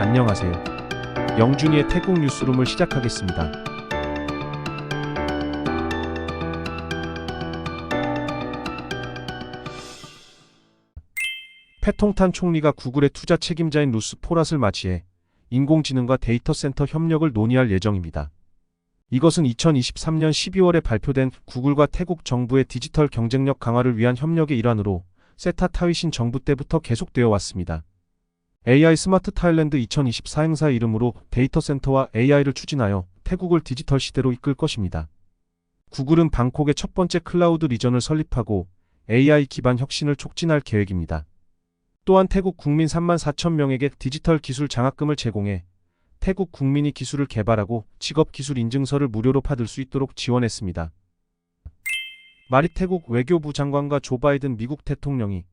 안녕하세요. 영준이의 태국 뉴스룸을 시작하겠습니다. 패통탄 총리가 구글의 투자 책임자인 루스 포랏을 맞이해 인공지능과 데이터 센터 협력을 논의할 예정입니다. 이것은 2023년 12월에 발표된 구글과 태국 정부의 디지털 경쟁력 강화를 위한 협력의 일환으로 세타 타위신 정부 때부터 계속되어 왔습니다. AI 스마트 타일랜드 2024 행사 이름으로 데이터 센터와 AI를 추진하여 태국을 디지털 시대로 이끌 것입니다. 구글은 방콕의 첫 번째 클라우드 리전을 설립하고 AI 기반 혁신을 촉진할 계획입니다. 또한 태국 국민 3만 4천 명에게 디지털 기술 장학금을 제공해 태국 국민이 기술을 개발하고 직업 기술 인증서를 무료로 받을 수 있도록 지원했습니다. 마리 태국 외교부 장관과 조 바이든 미국 대통령이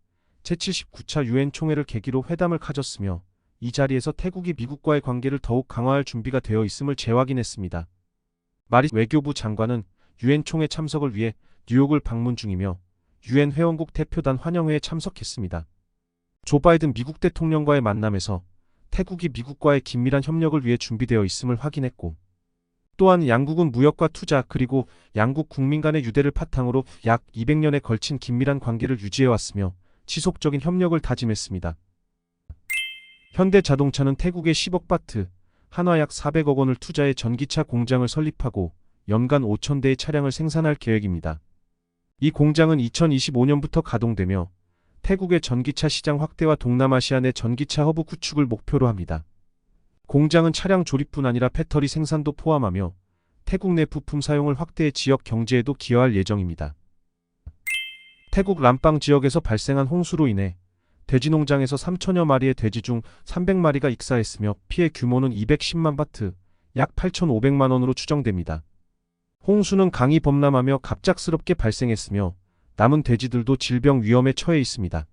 제79차 유엔 총회를 계기로 회담을 가졌으며 이 자리에서 태국이 미국과의 관계를 더욱 강화할 준비가 되어 있음을 재확인했습니다. 마리 외교부 장관은 유엔 총회 참석을 위해 뉴욕을 방문 중이며 유엔 회원국 대표단 환영회에 참석했습니다. 조 바이든 미국 대통령과의 만남에서 태국이 미국과의 긴밀한 협력을 위해 준비되어 있음을 확인했고 또한 양국은 무역과 투자 그리고 양국 국민 간의 유대를 바탕으로 약 200년에 걸친 긴밀한 관계를 유지해왔으며 지속적인 협력을 다짐했습니다. 현대자동차는 태국의 10억 바트, 한화 약 400억 원을 투자해 전기차 공장을 설립하고 연간 5천 대의 차량을 생산할 계획입니다. 이 공장은 2025년부터 가동되며 태국의 전기차 시장 확대와 동남아시아 내 전기차 허브 구축을 목표로 합니다. 공장은 차량 조립뿐 아니라 배터리 생산도 포함하며 태국 내 부품 사용을 확대해 지역 경제에도 기여할 예정입니다. 태국 람빵 지역에서 발생한 홍수로 인해 돼지 농장에서 3천여 마리의 돼지 중 300마리가 익사했으며 피해 규모는 210만 바트, 약 8,500만 원으로 추정됩니다. 홍수는 강이 범람하며 갑작스럽게 발생했으며 남은 돼지들도 질병 위험에 처해 있습니다.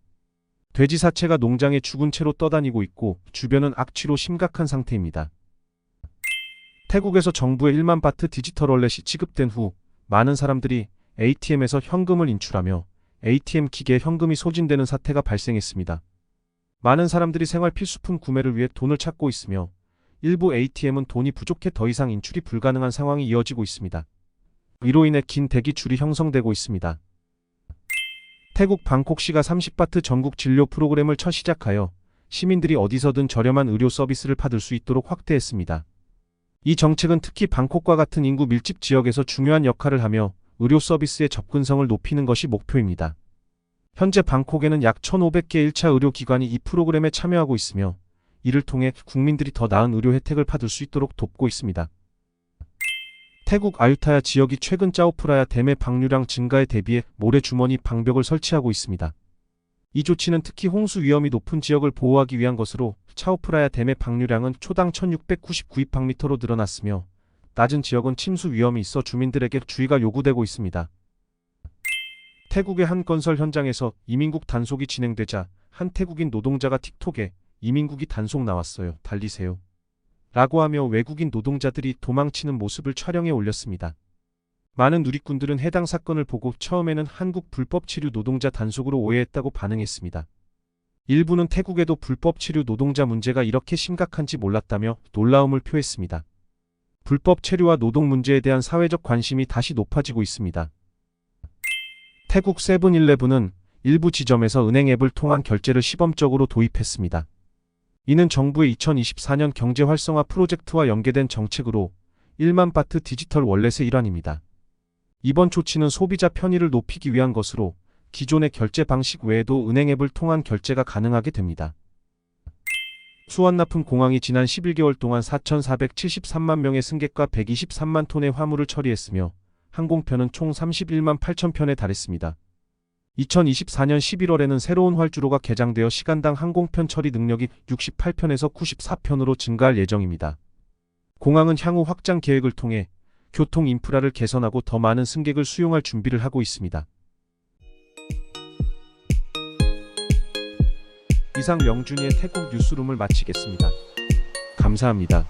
돼지 사체가 농장에 죽은 채로 떠다니고 있고 주변은 악취로 심각한 상태입니다. 태국에서 정부의 1만 바트 디지털 월렛이 지급된 후 많은 사람들이 ATM에서 현금을 인출하며 ATM 기계에 현금이 소진되는 사태가 발생했습니다. 많은 사람들이 생활 필수품 구매를 위해 돈을 찾고 있으며 일부 ATM은 돈이 부족해 더 이상 인출이 불가능한 상황이 이어지고 있습니다. 이로 인해 긴 대기 줄이 형성되고 있습니다. 태국 방콕시가 30바트 전국 진료 프로그램을 첫 시작하여 시민들이 어디서든 저렴한 의료 서비스를 받을 수 있도록 확대했습니다. 이 정책은 특히 방콕과 같은 인구 밀집 지역에서 중요한 역할을 하며 의료 서비스의 접근성을 높이는 것이 목표입니다. 현재 방콕에는 약 1,500개 1차 의료기관이 이 프로그램에 참여하고 있으며 이를 통해 국민들이 더 나은 의료 혜택을 받을 수 있도록 돕고 있습니다. 태국 아유타야 지역이 최근 짜오프라야 댐의 방류량 증가에 대비해 모래주머니 방벽을 설치하고 있습니다. 이 조치는 특히 홍수 위험이 높은 지역을 보호하기 위한 것으로 차오프라야 댐의 방류량은 초당 1699입방미터로 늘어났으며 낮은 지역은 침수 위험이 있어 주민들에게 주의가 요구되고 있습니다. 태국의 한 건설 현장에서 이민국 단속이 진행되자 한 태국인 노동자가 틱톡에 이민국이 단속 나왔어요. 달리세요. 라고 하며 외국인 노동자들이 도망치는 모습을 촬영해 올렸습니다. 많은 누리꾼들은 해당 사건을 보고 처음에는 한국 불법 치료 노동자 단속으로 오해했다고 반응했습니다. 일부는 태국에도 불법 치료 노동자 문제가 이렇게 심각한지 몰랐다며 놀라움을 표했습니다. 불법 체류와 노동 문제에 대한 사회적 관심이 다시 높아지고 있습니다. 태국 세븐일레븐은 일부 지점에서 은행 앱을 통한 결제를 시범적으로 도입했습니다. 이는 정부의 2024년 경제 활성화 프로젝트와 연계된 정책으로 1만 바트 디지털 월렛의 일환입니다. 이번 조치는 소비자 편의를 높이기 위한 것으로 기존의 결제 방식 외에도 은행 앱을 통한 결제가 가능하게 됩니다. 수완나품 공항이 지난 11개월 동안 4,473만 명의 승객과 123만 톤의 화물을 처리했으며 항공편은 총 31만 8천 편에 달했습니다. 2024년 11월에는 새로운 활주로가 개장되어 시간당 항공편 처리 능력이 68편에서 94편으로 증가할 예정입니다. 공항은 향후 확장 계획을 통해 교통 인프라를 개선하고 더 많은 승객을 수용할 준비를 하고 있습니다. 이상 명준이의 태국 뉴스룸을 마치겠습니다. 감사합니다.